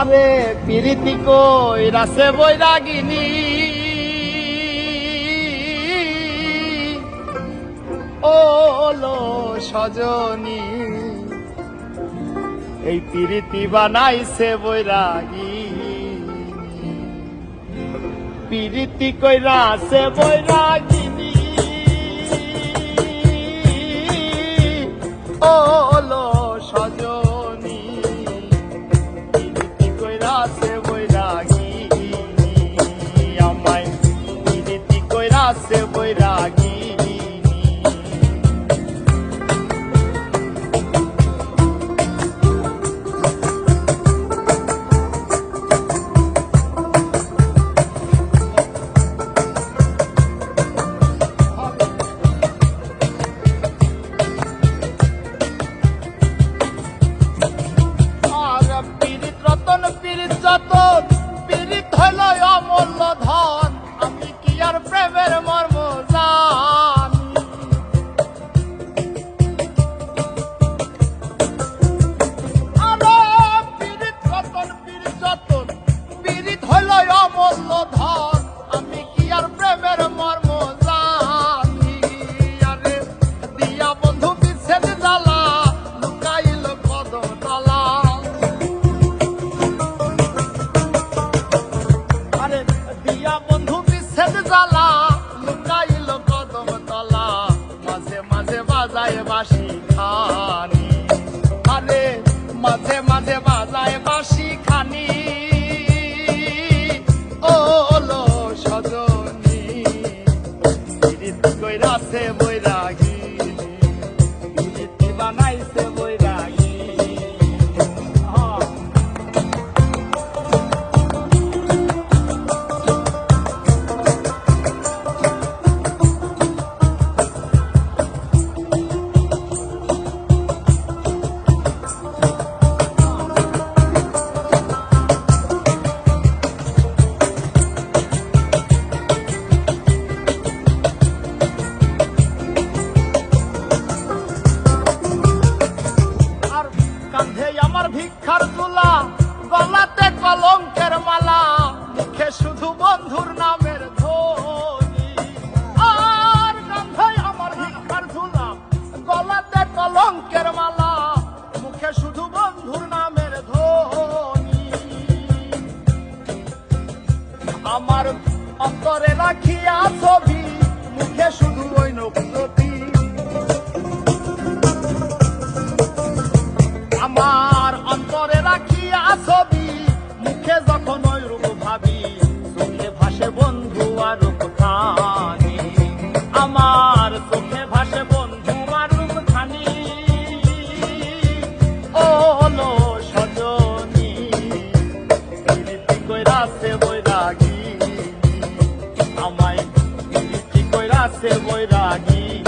আরে পিরিতি কই রাসে বৈরাগিনী। ওলো সজনী, এই পিরিতি বানাইছে বৈরাগী পিরিতি কইরা সে বৈরাগিনী। ও যতন পীড়িত হইল অমূল্য ধন। আমি কি আর প্রেমের মর্ম জানি? আরে পীড়িত যতন পীড়িত যতন পীড়িত হইল অমূল্য ধন। হাসি খানি আরে মাঝে অন্তরে রাখিয়া ছবি, মুখে শুধু ওই নকুতি আমার অন্তরে রাখিয়া ছবি, মুখে যখন ওই রূপ ভাবি। রাসে বৈরাগী।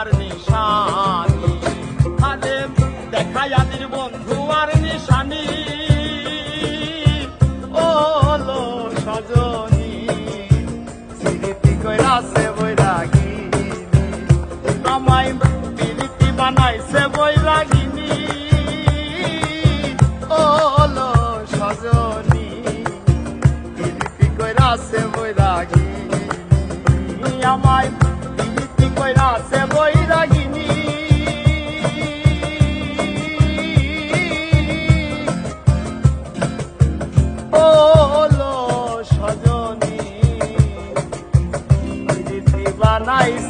আর নিশানি। আলেম দেখায় আদির নিশানি। ও লো সজনী সিরে বানাইছে বৈরা